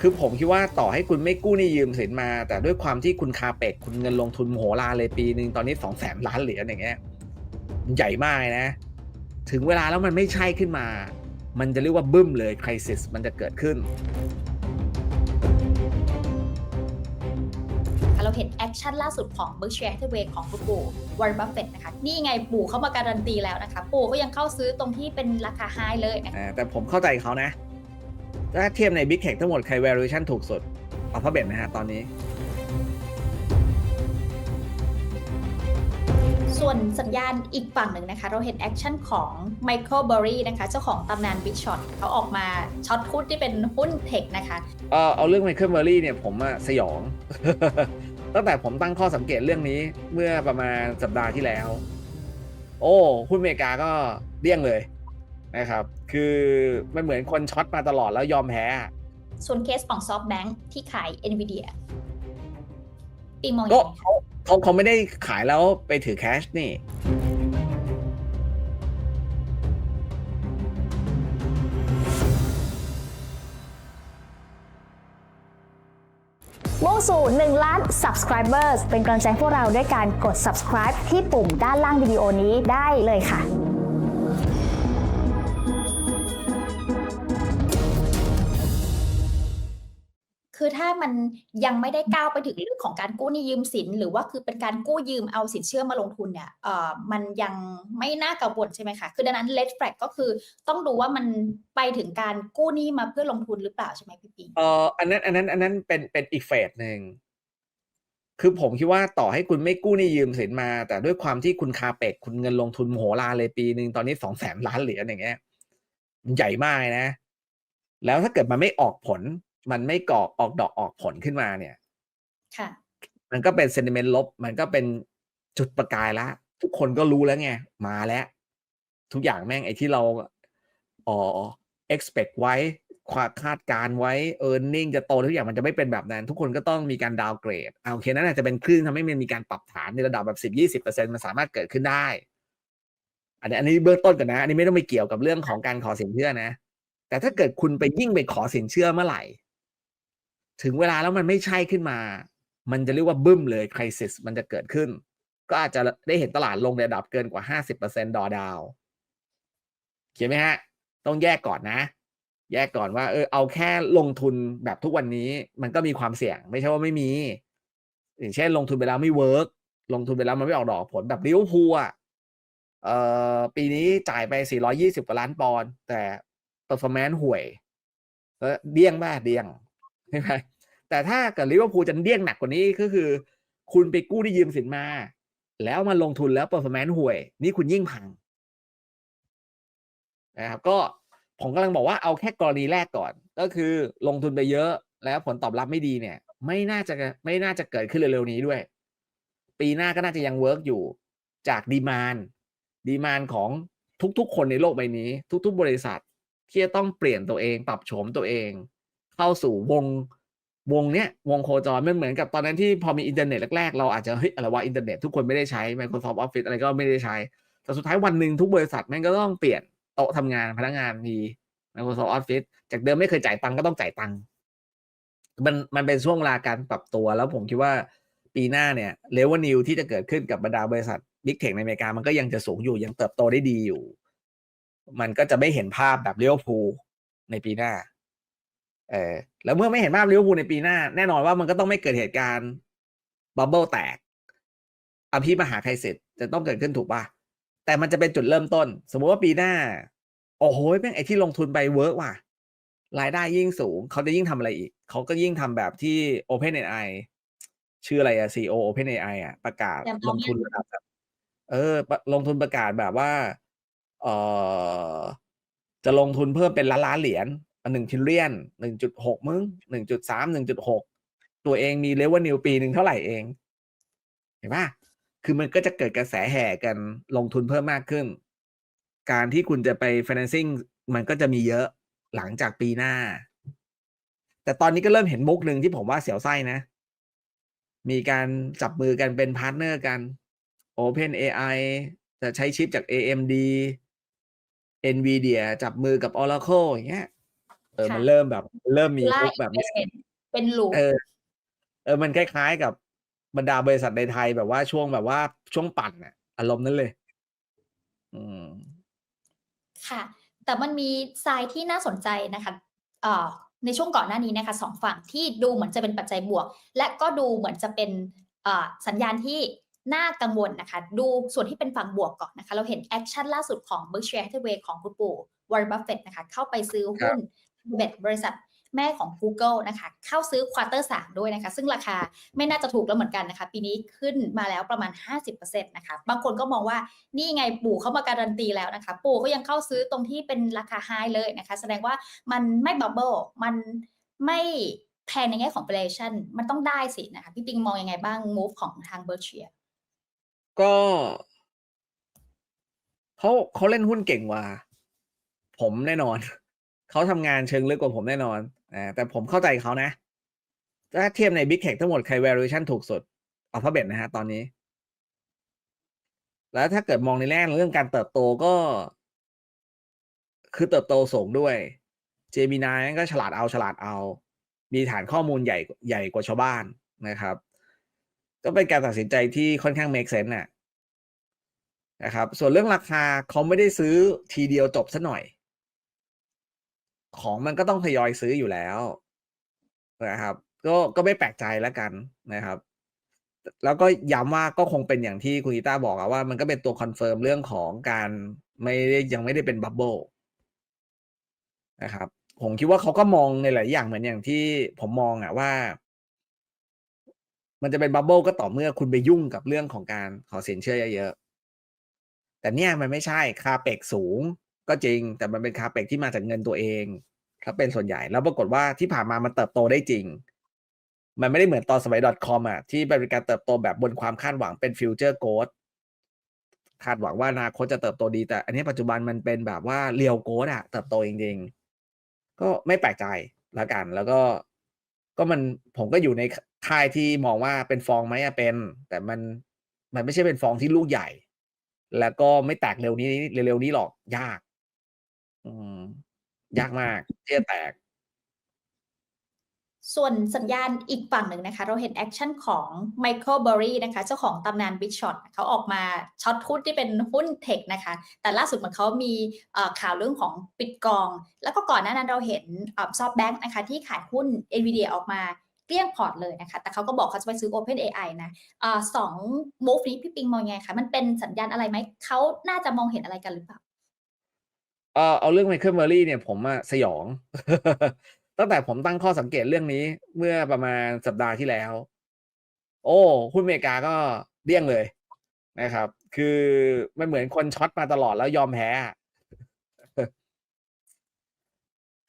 คือผมคิดว่าต่อให้คุณไม่กู้หนี้ยืมสินมา แต่ด้วยความที่คุณคาเปกคุณเงินลงทุนมโหฬารเลยปีหนึ่งตอนนี้สองแสนล้านเหรียญอย่างเงี้ยมันใหญ่มากเลยนะ ถึงเวลาแล้วมันไม่ใช่ขึ้นมา มันจะเรียกว่าบึ้มเลยคริสิสมันจะเกิดขึ้นเราเห็นแอคชั่นล่าสุดของ Berkshire Hathaway ของคุณปู่วอร์เรนบัฟเฟตนะคะ นี่ไงปู่เขามาการันตีแล้วนะคะ ปู่ก็ยังเข้าซื้อตรงที่เป็นราคาไฮเลยนะคะอ่าแต่ผมเข้าใจเขานะ ถ้าเทียบใน Big Tech ทั้งหมดใคร valuation ถูกสุด Alphabet นะฮะตอนนี้ ส่วนสัญญาณอีกฝั่งหนึ่งนะคะ เราเห็นแอคชั่นของ Michael Burry นะคะ เจ้าของตำนาน Big Shot เขาออกมาช็อตหุ้นที่เป็นหุ้นเทคนะคะ เออเอาเรื่องไมเคิลเบอร์รี่เนี่ยผมอะสยอง ตั้งแต่ผมตั้งข้อสังเกตเรื่องนี้เมื่อประมาณสัปดาห์ที่แล้ว โอ้หุ้นอเมริกาก็เดี้ยงเลย นะครับ คือมันเหมือนคนช็อตมาตลอดแล้วยอมแพ้ ส่วนเคสของ SoftBank ที่ขาย Nvidia ปีมองยังก็ไงคะเขาเขาเขาไม่ได้ขายแล้วไปถือแคชนี่มุ่งสู่ 1 ล้าน subscribers เป็นกำลังใจให้พวกเราด้วยการกด subscribe ที่ปุ่มด้านล่างวิดีโอนี้ได้เลยค่ะ ถ้ามันยังไม่ได้ก้าวไปถึงเรื่องของการกู้หนี้ยืมสิน หรือว่าคือเป็นการกู้ยืมเอาสินเชื่อมาลงทุนเนี่ยเอ่อมันยังไม่น่ากังวลใช่ไหมคะคือดังนั้น red flag ก็คือต้องดูว่ามันไปถึงการกู้หนี้มาเพื่อลงทุนหรือเปล่าใช่ไหมพี่ปิงเอออันนั้นอันนั้นอันนั้นเป็นเป็นอีกเฟสหนึ่งคือผมคิดว่าต่อให้คุณไม่กู้หนี้ยืมสินมา แต่ด้วยความที่คุณคาเปกคุณเงินลงทุนโหฬาเลยปีหนึ่งตอนนี้สองแสนล้านเหรียญอย่างเงี้ยมันใหญ่มากนะ แล้วถ้าเกิดมันไม่ออกผล มันไม่ก่อออกดอกออกผลขึ้นมาเนี่ย ค่ะ มันก็เป็นเซนิเมนต์ลบ มันก็เป็นจุดประกายละ ทุกคนก็รู้แล้วไง มาแล้ว ทุกอย่างแม่งไอ้ที่เราอ๋อ expect ไว้ความคาดการณ์ไว้ e a r n i n g จะโตทุกอย่างมันจะไม่เป็นแบบนั้น ทุกคนก็ต้องมีการดาวเกรดโอเคนั่นอาจจะเป็นคลื่นทำให้มันมีการปรับฐานในระดับแบบสิบยี่สิบเปอร์เซ็นมันสามารถเกิดขึ้นได้ อันนี้อันนี้เบื้องต้นก่อนนะ อันนี้ไม่ต้องไปเกี่ยวกับเรื่องของการขอสินเชื่อนะ แต่ถ้าเกิดคุณไปยิ่งไปขอสินเชื่อเมื่อไหร่ ถึงเวลาแล้วมันไม่ใช่ขึ้นมา มันจะเรียกว่าบึ้มเลยคริสิสมันจะเกิดขึ้น ก็อาจจะได้เห็นตลาดลงในระดับเกินกว่า 50%ดอดาว เขียนไหมฮะ ต้องแยกก่อนนะ แยกก่อนว่า เออเอาแค่ลงทุนแบบทุกวันนี้ มันก็มีความเสี่ยง ไม่ใช่ว่าไม่มี อย่างเช่น ลงทุนไปแล้วไม่เวิร์กลงทุนไปแล้วมันไม่ออกดอกผลแบบลิเวพูลอะเอ่อปีนี้จ่ายไป 420กว่าล้านปอนด์แต่ performance ห่วยเดี้ยงบ้าเดี้ยงใช่ไหม แต่ถ้าเกิดลิเวอร์พูลจะเดี้ยงหนักกว่านี้ก็คือ คุณไปกู้ที่ยืมสินมา แล้วมาลงทุนแล้วเปอร์ฟอร์แมนซ์ห่วย นี่คุณยิ่งพังนะครับก็ผมกำลังบอกว่าเอาแค่กรณีแรกก่อน ก็คือลงทุนไปเยอะแล้วผลตอบรับไม่ดีเนี่ย ไม่น่าจะไม่น่าจะเกิดขึ้นเร็วๆนี้ด้วย ปีหน้าก็น่าจะยังเวิร์กอยู่จากดีมานดีมานของทุกๆ คนในโลกใบนี้ ทุก ๆ บริษัทที่จะต้องเปลี่ยนตัวเอง ปรับโฉมตัวเอง เข้าสู่วง วงเนี้ยวงโคจรมันเหมือนกับตอนนั้นที่พอมีอินเทอร์เน็ตแรกๆ เราอาจจะเฮ้ยอะไรวะอินเทอร์เน็ตทุกคนไม่ได้ใช้ Microsoft Office อะไรก็ไม่ได้ใช้ แต่สุดท้ายวันหนึ่งทุกบริษัทแม่งก็ต้องเปลี่ยนโต๊ะทำงานพนักงานมี Microsoft Office จากเดิมไม่เคยจ่ายตังค์ก็ต้องจ่ายตังค์มันมันเป็นช่วงเวลาการปรับตัว แล้วผมคิดว่าปีหน้าเนี่ยเลเวนิวที่จะเกิดขึ้นกับบรรดาบริษัทบิ๊กเทคในอเมริกามันก็ยังจะสูงอยู่ยังเติบโตได้ดีอยู่ มันก็จะไม่เห็นภาพแบบเลี้ยวภูลในปีหน้า เออแล้วเมื่อไม่เห็นภาพลิเวอร์พูลในปีหน้า แน่นอนว่ามันก็ต้องไม่เกิดเหตุการณ์บับเบิลแตก อภิมหาใครเสร็จจะต้องเกิดขึ้นถูกป่ะ แต่มันจะเป็นจุดเริ่มต้น สมมุติว่าปีหน้า โอ้โหแม่งไอที่ลงทุนไปเวิร์กว่ะรายได้ยิ่งสูง เขาจะยิ่งทำอะไรอีก เขาก็ยิ่งทำแบบที่ OpenAI ชื่ออะไรอะ CEO OpenAI อะประกาศ Sam ลงทุนระดับแบบเออปะลงทุนประกาศแบบว่า เออจะลงทุนเพิ่มเป็นล้านล้านเหรียญ หนึ่งทิลเลียนหนึ่งจุดหกมึงหนึ่งจุดสามหนึ่งจุดหกตัวเองมีเลเวลนิวปีหนึ่งเท่าไหร่เอง เห็นปะคือมันก็จะเกิดกระแสแห่กันลงทุนเพิ่มมากขึ้น การที่คุณจะไป financing มันก็จะมีเยอะหลังจากปีหน้า แต่ตอนนี้ก็เริ่มเห็นมุกหนึ่งที่ผมว่าเสียวไส้นะ มีการจับมือกันเป็นพาร์ทเนอร์กัน Open AI จะใช้ชิปจาก AMD Nvidia จับมือกับ Oracle อย่างเงี้ย อค่ะมันเริ่มแบบ เริ่มมีล่าฮุกแบบเนี้ย investment เป็น loop เออ เออ มันคล้ายๆกับบรรดาบริษัทในไทยแบบว่าช่วงแบบว่าช่วงปั่นน่ะอารมณ์นั้นเลย อืม ค่ะ แต่มันมีทรายที่น่าสนใจนะคะเอ่อในช่วงก่อนหน้านี้นะคะสองฝั่งที่ดูเหมือนจะเป็นปัจจัยบวก และก็ดูเหมือนจะเป็นเอ่อสัญญาณที่น่ากังวลนะคะ ดูส่วนที่เป็นฝั่งบวกก่อนนะคะ เราเห็นแอคชั่นล่าสุดของ Berkshire Hathaway ของคุณปู่ Warren Buffett นะคะ เข้าไปซื้อหุ้นเบ็ด บริษัทแม่ของ Google นะคะ เข้าซื้อควอเตอร์สามด้วยนะคะ ซึ่งราคาไม่น่าจะถูกแล้วเหมือนกันนะคะ ปีนี้ขึ้นมาแล้วประมาณ 50%นะคะ บางคนก็มองว่านี่ไงปู่เขามาการันตีแล้วนะคะ ปู่ก็ยังเข้าซื้อตรงที่เป็นราคาไฮเลยนะคะ แสดงว่ามันไม่บับเบิลมันไม่แพงในแง่ของ valuation มันต้องได้สินะคะ พี่ปิงมองยังไงบ้าง move ของทาง Berkshire ก็เขาเขาเล่นหุ้นเก่งกว่า ผมแน่นอน เขาทำงานเชิงลึกกว่าผมแน่นอนอ่าแต่ผมเข้าใจเขานะ ถ้าเทียบใน Big Tech ทั้งหมดใคร valuation ถูกสุด Alphabet นะฮะตอนนี้ แล้วถ้าเกิดมองในแง่เรื่องการเติบโตก็ คือเติบโตสูงด้วย Gemini ก็ฉลาดเอาฉลาดเอา มีฐานข้อมูลใหญ่ใหญ่กว่าชาวบ้านนะครับ ก็เป็นการตัดสินใจที่ค่อนข้าง make sense น่ะนะครับ ส่วนเรื่องราคาเขาไม่ได้ซื้อทีเดียวจบซะหน่อย ของมันก็ต้องทยอยซื้ออยู่แล้วนะครับ ก็ก็ไม่แปลกใจแล้วกันนะครับ แล้วก็ย้ำว่าก็คงเป็นอย่างที่คุณกีต้าบอกอะว่ามันก็เป็นตัวคอนเฟิร์มเรื่องของการไม่ได้ยังไม่ได้เป็นบับเบิลนะครับ ผมคิดว่าเขาก็มองในหลายอย่างเหมือนอย่างที่ผมมองอะว่า มันจะเป็นบับเบิลก็ต่อเมื่อคุณไปยุ่งกับเรื่องของการขอสินเชื่อเยอะๆแต่เนี่ยมันไม่ใช่คาเปกสูง ก็จริง แต่มันเป็นคาเปกที่มาจากเงินตัวเองครับเป็นส่วนใหญ่แล้วปรากฏว่าที่ผ่านมามันเติบโตได้จริง มันไม่ได้เหมือนตอนสมัย .com อะที่เป็นการเติบโตแบบบนความคาดหวังเป็นฟิวเจอร์โกดคาดหวังว่าอนาคตจะเติบโตดีแต่ อันนี้ปัจจุบันมันเป็นแบบว่าเรียวโกดอะเติบโตจริงๆ ก็ไม่แปลกใจล้วกัน แล้วก็ก็มันผมก็อยู่ในค่ายที่มองว่าเป็นฟองไหมอะเป็น แต่มันมันไม่ใช่เป็นฟองที่ลูกใหญ่ แล้วก็ไม่แตกเร็วนี้เร็วๆนี้หรอกยาก อืมยากมากที่จะแตก ส่วนสัญญาณอีกฝั่งหนึ่งนะคะ เราเห็นแอคชั่นของ Michael Burry นะคะ เจ้าของตำนาน Big Shot เขาออกมาช็อตหุ้นที่เป็นหุ้นเทคนะคะ แต่ล่าสุดเหมือนเขามีข่าวเรื่องของปิดกอง แล้วก็ก่อนหน้านั้นเราเห็นซอฟแบงค์นะคะ ที่ขายหุ้น NVIDIA ออกมาเกลี้ยงพอร์ตเลยนะคะ แต่เขาก็บอกเขาจะไปซื้อ Open AI นะเอ่อสอง move นี้พี่ปิงมองยังไงคะมันเป็นสัญญาณอะไรไหมเขาน่าจะมองเห็นอะไรกันหรือเปล่า เออเอาเรื่องไมเคิลเมอรี่เนี่ยผมอะสยอง ตั้งแต่ผมตั้งข้อสังเกตเรื่องนี้เมื่อประมาณสัปดาห์ที่แล้ว โอ้หุ้นอเมริกาก็เดี้ยงเลยนะครับ คือมันเหมือนคนช็อตมาตลอดแล้วยอมแพ้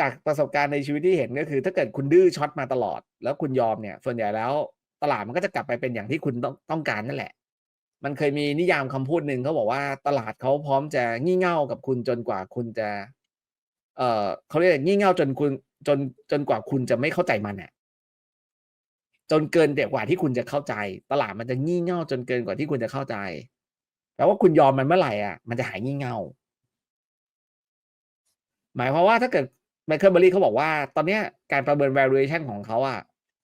จากประสบการณ์ในชีวิตที่เห็นก็คือ ถ้าเกิดคุณดื้อช็อตมาตลอด แล้วคุณยอมเนี่ย ส่วนใหญ่แล้ว ตลาดมันก็จะกลับไปเป็นอย่างที่คุณต้องต้องการนั่นแหละ มันเคยมีนิยามคำพูดหนึ่งเขาบอกว่าตลาดเขาพร้อมจะงี่เง่ากับคุณจนกว่าคุณจะ เอ่อเขาเรียกงี่เง่าจนคุณจนจนกว่าคุณจะไม่เข้าใจมันเนี่ยจนเกินเด็กว่าที่คุณจะเข้าใจ ตลาดมันจะงี่เง่าจนเกินกว่าที่คุณจะเข้าใจแปลว่าคุณยอมมันเมื่อไหร่อะมันจะหายงี่เง่าหมายความว่าถ้าเกิดไมเคิลเบอรี่เขาบอกว่า ตอนเนี้ยการประเมิน valuation ของเขาอะ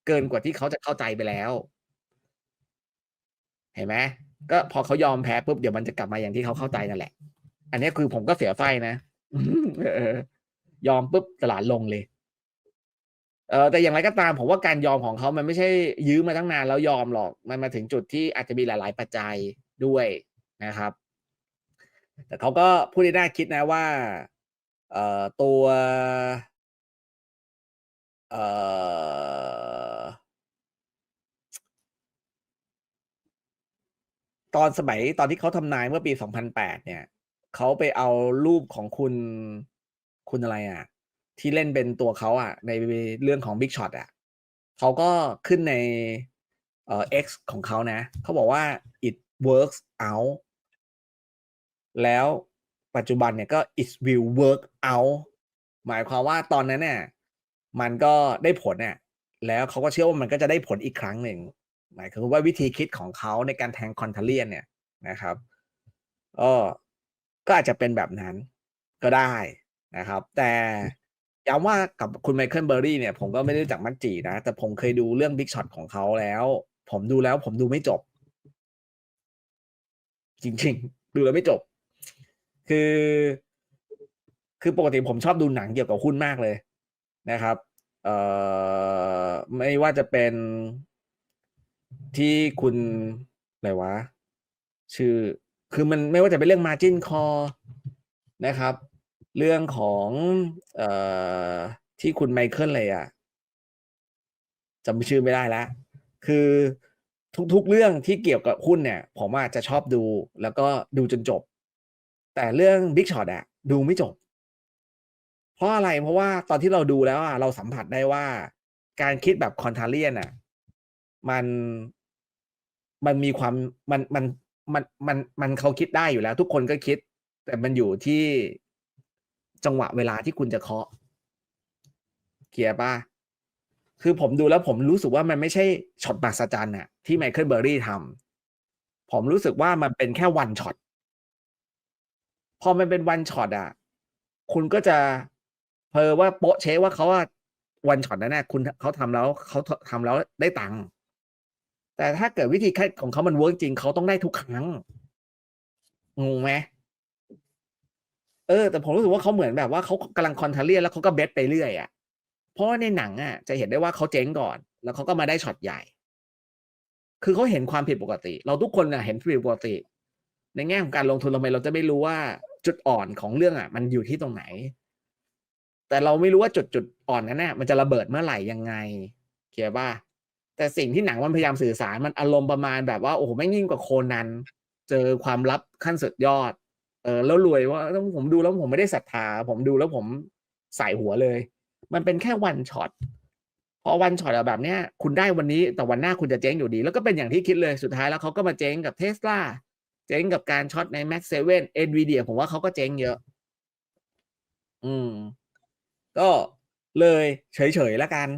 เกินกว่าที่เขาจะเข้าใจไปแล้ว เห็นไหมก็พอเขายอมแพ้ปุ๊บเดี๋ยวมันจะกลับมาอย่างที่เขาเข้าใจนั่นแหละ อันนี้คือผมก็เสียไฟนะยอมปุ๊บตลาดลงเลย เออแต่อย่างไรก็ตามผมว่าการยอมของเขามันไม่ใช่ยื้อมาตั้งนานแล้วยอมหรอก มันมาถึงจุดที่อาจจะมีหลาย ๆ ปัจจัยด้วยนะครับ แต่เขาก็พูดได้น่าคิดนะว่า เอ่อตัว เอ่อ ตอนสมัยตอนที่เขาทำนายเมื่อปี 2008 เนี่ยเขาไปเอารูปของคุณคุณอะไรอะ ที่เล่นเป็นตัวเขาอะ ในเรื่องของ Big Shot อะเขาก็ขึ้นในเอ่อ X ของเขานะ เขาบอกว่า it works out แล้วปัจจุบันเนี่ยก็ it will work out หมายความว่าตอนนั้นเนี่ยมันก็ได้ผลเนี่ยแล้วเขาก็เชื่อว่ามันก็จะได้ผลอีกครั้งหนึ่ง หมายคือว่าวิธีคิดของเขาในการแทงคอนเทเลียนเนี่ยนะครับก็ก็อาจจะเป็นแบบนั้นก็ได้นะครับ แต่ย้ำว่ากับคุณไมเคิลเบอร์รี่เนี่ย ผมก็ไม่ได้รู้จักมักจีนะ แต่ผมเคยดูเรื่องบิ๊กช็อตของเขาแล้ว ผมดูแล้วผมดูไม่จบ จริง ๆ ดูแล้วไม่จบ คือ คือปกติผมชอบดูหนังเกี่ยวกับหุ้นมากเลยนะครับ เอ่อไม่ว่าจะเป็น ที่คุณอะไรวะ ชื่อ คือมันไม่ว่าจะเป็นเรื่อง Margin Call นะครับ เรื่องของเอ่อที่คุณไมเคิลเลยอะจำชื่อไม่ได้แล้ว คือทุกๆเรื่องที่เกี่ยวกับหุ้นเนี่ย ผมอาจจะชอบดู แล้วก็ดูจนจบ แต่เรื่อง Big Shot อะดูไม่จบ เพราะอะไรเพราะว่าตอนที่เราดูแล้วอะเราสัมผัสได้ว่าการคิดแบบคอนทาเลียนอะมัน มันมีความมันมันมันมันมันเขาคิดได้อยู่แล้ว ทุกคนก็คิด แต่มันอยู่ที่จังหวะเวลาที่คุณจะเคาะเคลียร์ป่ะคือผมดูแล้วผมรู้สึกว่ามันไม่ใช่ช็อตมหัศจรรย์น่ะที่ไมเคิลเบอร์รี่ทำผมรู้สึกว่ามันเป็นแค่วันช็อตพอมันเป็นวันช็อตอะ คุณก็จะเพอว่าโปะเชว่าเขาว่าวันช็อตนั้นน่ะคุณเขาทำแล้วเขาทำแล้วได้ตังค์ แต่ถ้าเกิดวิธีคิดของเขามันเวิร์กจริงเขาต้องได้ทุกครั้งงงไหมเออ แต่ผมรู้สึกว่าเขาเหมือนแบบว่าเขากำลังคอนเทเลียนแล้วเขาก็เบสไปเรื่อยอะเพราะว่าในหนังอะ จะเห็นได้ว่าเขาเจ๊งก่อน แล้วเขาก็มาได้ช็อตใหญ่ คือเขาเห็นความผิดปกติ เราทุกคนน่ะเห็นผิดปกติ ในแง่ของการลงทุนทำไมเราจะไม่รู้ว่าจุดอ่อนของเรื่องอะ มันอยู่ที่ตรงไหน แต่เราไม่รู้ว่าจุดจุดอ่อนนั้นน่ะมันจะระเบิดเมื่อไหร่ยังไง เขียป่ะ แต่สิ่งที่หนังมันพยายามสื่อสารมันอารมณ์ประมาณแบบว่าโอ้โหไม่ยิ่งกว่าโคนัน เจอความลับขั้นสุดยอด เออแล้วรวยว่าผมดูแล้วผมไม่ได้ศรัทธา ผมดูแล้วผมใส่หัวเลย มันเป็นแค่วันช็อตพอวันช็อตแบบเนี้ยคุณได้วันนี้แต่วันหน้าคุณจะเจ๊งอยู่ดี แล้วก็เป็นอย่างที่คิดเลยสุดท้ายแล้วเขาก็มาเจ๊งกับเทสลาเจ๊งกับการช็อตใน Max 7 Nvidia ผมว่าเขาก็เจ๊งเยอะ อืม ก็เลยเฉยๆแล้วกัน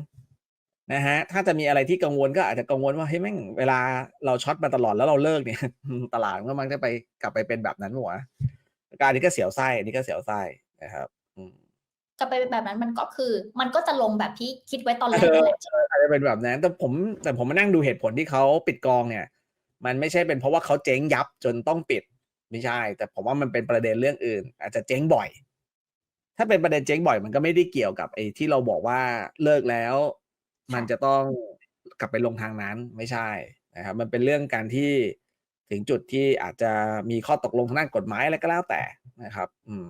นะฮะถ้าจะมีอะไรที่กังวลก็อาจจะกังวลว่าเฮ้ยแม่งเวลาเราช็อตมาตลอดแล้วเราเลิกเนี่ย ตลาดมันก็มักจะไปกลับไปเป็นแบบนั้นหัวะการนี้ก็เสียวไส้อันนี้ก็เสียวไส้นะครับอืมจะไปเป็นแบบนั้นมันก็คือ มันก็จะลงแบบที่คิดไว้ตอนแรกนั่นแหละอาจจะเป็นแบบนั้นแต่ผมแต่ผมมานั่งดูเหตุผลที่เขาปิดกองเนี่ย มันไม่ใช่เป็นเพราะว่าเขาเจ๊งยับจนต้องปิดไม่ใช่ แต่ผมว่ามันเป็นประเด็นเรื่องอื่น อาจจะเจ๊งบ่อย ถ้าเป็นประเด็นเจ๊งบ่อย มันก็ไม่ได้เกี่ยวกับไอ้ที่เราบอกว่าเลิกแล้ว มันจะต้องกลับไปลงทางนั้นไม่ใช่นะครับ มันเป็นเรื่องการที่ถึงจุดที่อาจจะมีข้อตกลงทางด้านกฎหมายอะไรก็แล้วแต่นะครับ อืม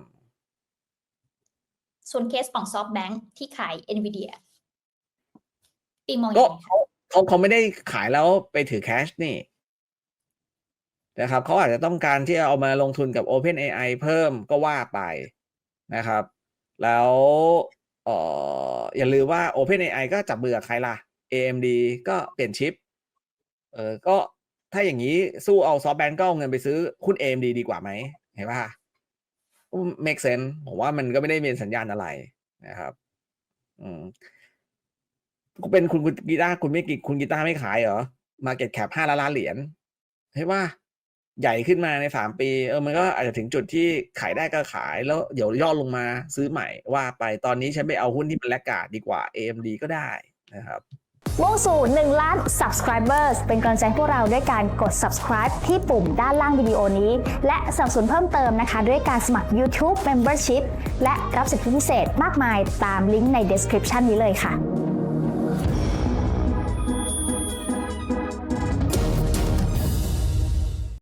ส่วนเคสของ SoftBank ที่ขาย Nvidia ปีมองก็ยังไงคะเขาเขาเขาไม่ได้ขายแล้วไปถือแคชนี่นะครับเขาอาจจะต้องการที่จะเอามาลงทุนกับ OpenAI เพิ่มก็ว่าไปนะครับ แล้วเอออย่าลืมว่า OpenAI ก็จับมือใครล่ะ AMD ก็เปลี่ยนชิป เออ ก็ถ้าอย่างนี้สู้เอาซอฟต์แบงก์ก็เอาเงินไปซื้อหุ้น AMD ดีกว่าไหมเห็นป่ะ make sense ผมว่ามันก็ไม่ได้มีสัญญาณอะไรนะครับ อืมเป็นคุณกีตาร์คุณไม่กิคุณกีตาร์ไม่ขายเหรอ Market Cap ห้าล้านล้านเหรียญใช่ป่ะ ใหญ่ขึ้นมาในสามปีเออมันก็อาจจะถึงจุดที่ขายได้ก็ขายแล้วเดี๋ยวย่อลงมาซื้อใหม่ว่าไปตอนนี้ฉันไปเอาหุ้นที่เป็นแลกกาดดีกว่า AMD ก็ได้นะครับมุ่งสู่1ล้าน subscribers เป็นกำลังใจพวกเราด้วยการกด subscribe ที่ปุ่มด้านล่างวิดีโอนี้ และสับสนเพิ่มเติมนะคะ ด้วยการสมัคร YouTube Membership และรับสิทธิพิเศษมากมายตามลิงก์ใน description นี้เลยค่ะ